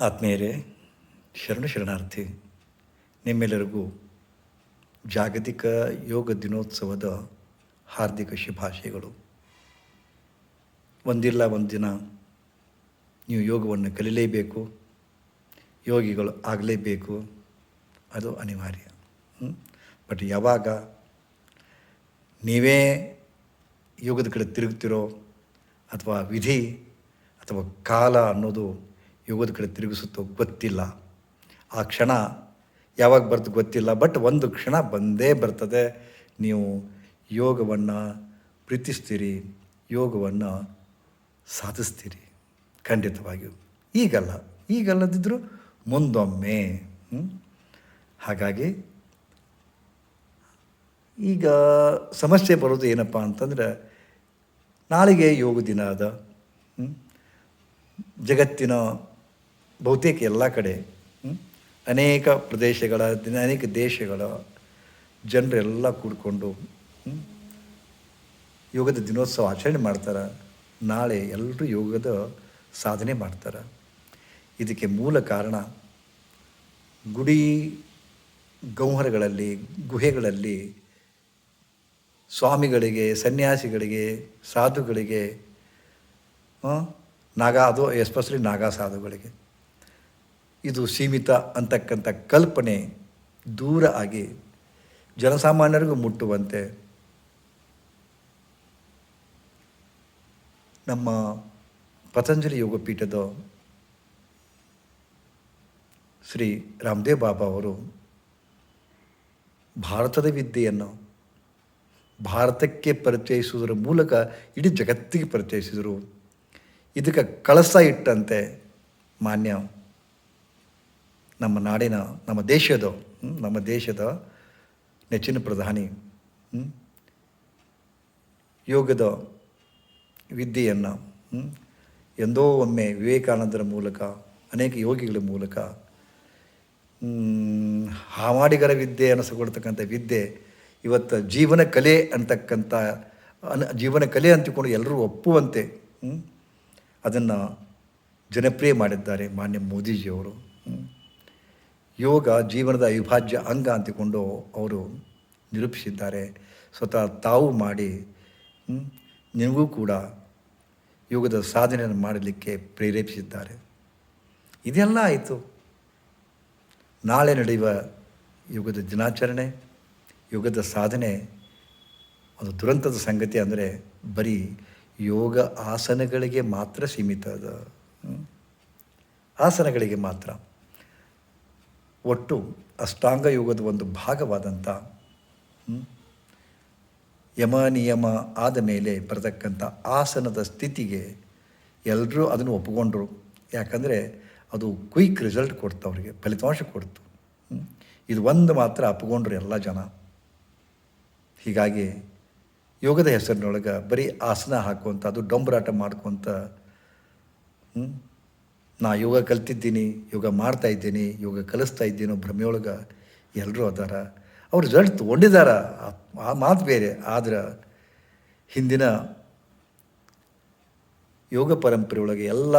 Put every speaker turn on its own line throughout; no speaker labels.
ಆತ್ಮೀಯರೇ, ಶರಣ ಶರಣಾರ್ಥಿ, ನಿಮ್ಮೆಲ್ಲರಿಗೂ ಜಾಗತಿಕ ಯೋಗ ದಿನೋತ್ಸವದ ಹಾರ್ದಿಕ ಶುಭಾಶಯಗಳು. ಒಂದಿಲ್ಲ ಒಂದು ದಿನ ನೀವು ಯೋಗವನ್ನು ಕಲಿಯಲೇಬೇಕು ಯೋಗಿಗಳು ಆಗಲೇಬೇಕು, ಅದು ಅನಿವಾರ್ಯ. ಬಟ್ ಯಾವಾಗ ನೀವೇ ಯೋಗದ ಕಡೆ ತಿರುಗ್ತಿರೋ ಅಥವಾ ವಿಧಿ ಅಥವಾ ಕಾಲ ಅನ್ನೋದು ಯೋಗದ ಕಡೆ ತಿರುಗಿಸುತ್ತೋ ಗೊತ್ತಿಲ್ಲ. ಆ ಕ್ಷಣ ಯಾವಾಗ ಬರ್ತು ಗೊತ್ತಿಲ್ಲ ಬಟ್ ಒಂದು ಕ್ಷಣ ಬಂದೇ ಬರ್ತದೆ. ನೀವು ಯೋಗವನ್ನು ಪ್ರೀತಿಸ್ತೀರಿ, ಯೋಗವನ್ನು ಸಾಧಿಸ್ತೀರಿ. ಖಂಡಿತವಾಗಿಯೂ. ಈಗಲ್ಲ. ಈಗಲ್ಲದಿದ್ದರೂ ಮುಂದೊಮ್ಮೆ ಹಾಗಾಗಿ ಈಗ ಸಮಸ್ಯೆ ಬರೋದು ಏನಪ್ಪ ಅಂತಂದರೆ, ನಾಳೆಗೆ ಯೋಗ ದಿನ ಅದ ಜಗತ್ತಿನ ಬಹುತೇಕ ಎಲ್ಲ ಕಡೆ ಅನೇಕ ಪ್ರದೇಶಗಳ, ಅನೇಕ ದೇಶಗಳ ಜನರೆಲ್ಲ ಕೂಡಿಕೊಂಡು ಯೋಗದ ದಿನೋತ್ಸವ ಆಚರಣೆ ಮಾಡ್ತಾರೆ. ನಾಳೆ ಎಲ್ಲರೂ ಯೋಗದ ಸಾಧನೆ ಮಾಡ್ತಾರೆ. ಇದಕ್ಕೆ ಮೂಲ ಕಾರಣ ಗುಡಿ ಗೌಹರಗಳಲ್ಲಿ, ಗುಹೆಗಳಲ್ಲಿ ಸ್ವಾಮಿಗಳಿಗೆ, ಸನ್ಯಾಸಿಗಳಿಗೆ, ಸಾಧುಗಳಿಗೆ ನಾಗ, ಅದು ಎಸ್ಪೆಷಲಿ ನಾಗಾ ಸಾಧುಗಳಿಗೆ. ಇದು ಸೀಮಿತ ಅಂತಕ್ಕಂಥ ಕಲ್ಪನೆ ದೂರ ಆಗಿ ಜನಸಾಮಾನ್ಯರಿಗೂ ಮುಟ್ಟುವಂತೆ ನಮ್ಮ ಪತಂಜಲಿ ಯೋಗಪೀಠದ ಶ್ರೀ ರಾಮದೇವ್ ಬಾಬಾ ಅವರು ಭಾರತದ ವಿದ್ಯೆಯನ್ನು ಭಾರತಕ್ಕೆ ಪರಿಚಯಿಸುವುದರ ಮೂಲಕ ಇಡೀ ಜಗತ್ತಿಗೆ ಪರಿಚಯಿಸಿದರು. ಇದಕ್ಕೆ ಕಳಸ ಇಟ್ಟಂತೆ ಮಾನ್ಯ ನಮ್ಮ ನಾಡಿನ, ನಮ್ಮ ದೇಶದ ನಮ್ಮ ದೇಶದ ನೆಚ್ಚಿನ ಪ್ರಧಾನಿ ಯೋಗದ ವಿದ್ಯೆಯನ್ನು ಎಂದೋ ಒಮ್ಮೆ ವಿವೇಕಾನಂದರ ಮೂಲಕ, ಅನೇಕ ಯೋಗಿಗಳ ಮೂಲಕ ಹಾಮಾಡಿಗರ ವಿದ್ಯೆ ಅನಿಸಿಕೊಳ್ತಕ್ಕಂಥ ವಿದ್ಯೆ, ಇವತ್ತು ಜೀವನ ಕಲೆ ಅಂತಕ್ಕಂಥ, ಅನ್, ಜೀವನ ಕಲೆ ಅಂತಿಕೊಂಡು ಎಲ್ಲರೂ ಒಪ್ಪುವಂತೆ ಅದನ್ನು ಜನಪ್ರಿಯ ಮಾಡಿದ್ದಾರೆ ಮಾನ್ಯ ಮೋದಿಜಿಯವರು. ಯೋಗ ಜೀವನದ ಅವಿಭಾಜ್ಯ ಅಂಗ ಅಂತಿಕೊಂಡು ಅವರು ನಿರೂಪಿಸಿದ್ದಾರೆ. ಸ್ವತಃ ತಾವು ಮಾಡಿ ನಿಮಗೂ ಕೂಡ ಯೋಗದ ಸಾಧನೆಯನ್ನು ಮಾಡಲಿಕ್ಕೆ ಪ್ರೇರೇಪಿಸಿದ್ದಾರೆ. ಇದೆಲ್ಲ ಆಯಿತು. ನಾಳೆ ನಡೆಯುವ ಯೋಗದ ದಿನಾಚರಣೆ, ಯೋಗದ ಸಾಧನೆ ಒಂದು ದುರಂತದ ಸಂಗತಿ ಅಂದರೆ ಬರೀ ಯೋಗ ಆಸನಗಳಿಗೆ ಮಾತ್ರ ಸೀಮಿತ ಅದು ಆಸನಗಳಿಗೆ ಮಾತ್ರ. ಒಟ್ಟು ಅಷ್ಟಾಂಗ ಯೋಗದ ಒಂದು ಭಾಗವಾದಂಥ ಯಮ ನಿಯಮ ಆದ ಮೇಲೆ ಬರತಕ್ಕಂಥ ಆಸನದ ಸ್ಥಿತಿಗೆ ಎಲ್ಲರೂ ಅದನ್ನು ಒಪ್ಪಿಕೊಂಡ್ರು ಯಾಕಂದರೆ ಅದು ಕ್ವಿಕ್ ರಿಸಲ್ಟ್ ಕೊಡ್ತು ಅವರಿಗೆ, ಫಲಿತಾಂಶ ಕೊಡ್ತು. ಇದು ಒಂದು ಮಾತ್ರ ಅಪ್ಪಿಕೊಂಡ್ರು ಎಲ್ಲ ಜನ ಹೀಗಾಗಿ ಯೋಗದ ಹೆಸರಿನೊಳಗೆ ಬರೀ ಆಸನ ಹಾಕುವಂಥ ಅದು ಡೊಂಬರಾಟ ಮಾಡ್ಕೊತ ನಾ ಯೋಗ ಕಲ್ತಿದ್ದೀನಿ, ಯೋಗ ಮಾಡ್ತಾ ಇದ್ದೀನಿ, ಯೋಗ ಕಲಿಸ್ತಾ ಇದ್ದೀನೋ ಭ್ರಮೆಯೊಳಗೆ ಎಲ್ಲರೂ ಅದಾರ. ಅವ್ರು ರಿಸಲ್ಟ್ ತೊಗೊಂಡಿದ್ದಾರ ಆ- ಮಾತು ಬೇರೆ. ಆದ್ರೆ ಹಿಂದಿನ ಯೋಗ ಪರಂಪರೆಯೊಳಗೆ ಎಲ್ಲ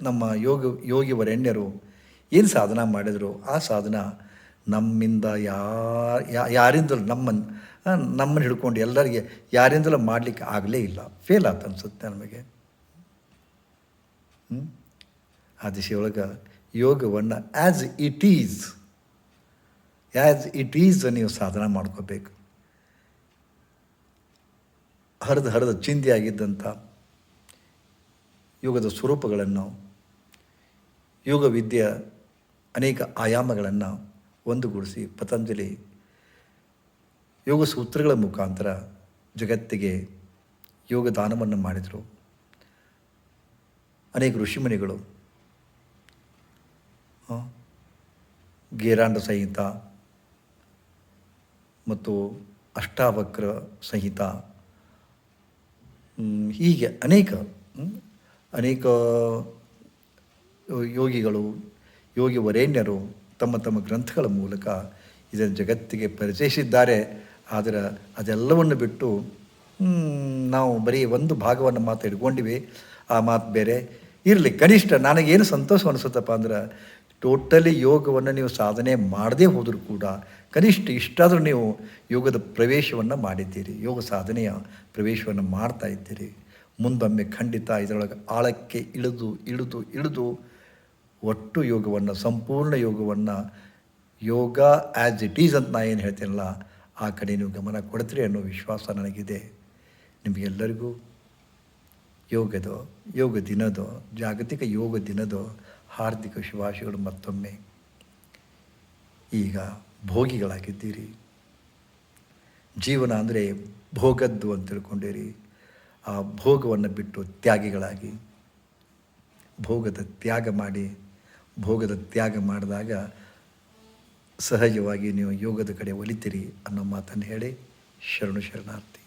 ನಮ್ಮ ಯೋಗ, ಯೋಗಿ ವರೆಣ್ಯರು ಏನು ಸಾಧನ ಮಾಡಿದರು? ಆ ಸಾಧನ ನಮ್ಮಿಂದ ಯಾ ಯಾರಿಂದಲೂ ನಮ್ಮನ್ನು ನಮ್ಮನ್ನು ಹಿಡ್ಕೊಂಡು ಎಲ್ಲರಿಗೆ ಯಾರಿಂದಲೂ ಮಾಡಲಿಕ್ಕೆ ಆಗಲೇ ಇಲ್ಲ. ಫೇಲ್ ಆಯ್ತು ಅನಿಸುತ್ತೆ ನಮಗೆ? ಆ ದಿಶೆಯೊಳಗೆ ಯೋಗವನ್ನು as it is as it is ನೀವು ಸಾಧನ ಮಾಡ್ಕೋಬೇಕು. ಹರಿದು ಹರಿದು ಚಿಂದಿಯಾಗಿದ್ದಂಥ ಯೋಗದ ಸ್ವರೂಪಗಳನ್ನು, ಯೋಗ ವಿದ್ಯೆಯ ಅನೇಕ ಆಯಾಮಗಳನ್ನು ಒಂದುಗೂಡಿಸಿ ಪತಂಜಲಿ ಯೋಗ ಸೂತ್ರಗಳ ಮುಖಾಂತರ ಜಗತ್ತಿಗೆ ಯೋಗದಾನವನ್ನು ಮಾಡಿದರು. ಅನೇಕ ಋಷಿಮುನಿಗಳು ಗೇರಾಂಡ ಸಂಹಿತ ಮತ್ತು ಅಷ್ಟಾವಕ್ರ ಸಂಹಿತ ಹೀಗೆ ಅನೇಕ ಅನೇಕ ಯೋಗಿಗಳು, ಯೋಗಿ ವರೇಣ್ಯರು ತಮ್ಮ ತಮ್ಮ ಗ್ರಂಥಗಳ ಮೂಲಕ ಇದನ್ನು ಜಗತ್ತಿಗೆ ಪರಿಚಯಿಸಿದ್ದಾರೆ. ಆದರೆ ಅದೆಲ್ಲವನ್ನು ಬಿಟ್ಟು ನಾವು ಬರೀ ಒಂದು ಭಾಗವನ್ನು ಮಾತು ಇಟ್ಕೊಂಡಿವಿ. ಆ ಮಾತು ಬೇರೆ ಇರಲಿ, ಕನಿಷ್ಠ ನನಗೇನು ಸಂತೋಷ ಅನಿಸುತ್ತಪ್ಪ ಅಂದ್ರೆ ಟೋಟಲಿ ಯೋಗವನ್ನು ನೀವು ಸಾಧನೆ ಮಾಡದೇ ಹೋದರೂ ಕೂಡ ಕನಿಷ್ಠ ಇಷ್ಟಾದರೂ ನೀವು ಯೋಗದ ಪ್ರವೇಶವನ್ನು ಮಾಡಿದ್ದೀರಿ, ಯೋಗ ಸಾಧನೆಯ ಪ್ರವೇಶವನ್ನು ಮಾಡ್ತಾ ಇದ್ದೀರಿ. ಮುಂದೊಮ್ಮೆ ಖಂಡಿತ ಇದರೊಳಗೆ ಆಳಕ್ಕೆ ಇಳಿದು ಇಳಿದು ಇಳಿದು ಒಟ್ಟು ಯೋಗವನ್ನು, ಸಂಪೂರ್ಣ ಯೋಗವನ್ನು, ಯೋಗ ಆ್ಯಸ್ ಇಟ್ ಈಸ್ ಅಂತ ನಾ ಏನು ಹೇಳ್ತೀನಲ್ಲ, ಆ ಕಡೆ ನೀವು ಗಮನ ಕೊಡ್ತೀರಿ ಅನ್ನೋ ವಿಶ್ವಾಸ ನನಗಿದೆ. ನಿಮಗೆಲ್ಲರಿಗೂ ಯೋಗದ, ಯೋಗ ದಿನದೋ, ಜಾಗತಿಕ ಯೋಗ ದಿನದೋ ಹಾರ್ದಿಕ ಶುಭಾಶಯಗಳು ಮತ್ತೊಮ್ಮೆ. ಈಗ ಭೋಗಿಗಳಾಗಿದ್ದೀರಿ. ಜೀವನ ಅಂದರೆ ಭೋಗದ್ದು ಅಂತ ತಿಳ್ಕೊಂಡಿರಿ. ಆ ಭೋಗವನ್ನು ಬಿಟ್ಟು ತ್ಯಾಗಿಗಳಾಗಿ. ಭೋಗದ ತ್ಯಾಗ ಮಾಡಿ, ಭೋಗದ ತ್ಯಾಗ ಮಾಡಿದಾಗ ಸಹಜವಾಗಿ ನೀವು ಯೋಗದ ಕಡೆ ಒಲಿತೀರಿ ಅನ್ನೋ ಮಾತನ್ನು ಹೇಳಿ ಶರಣು ಶರಣಾರ್ಥಿ.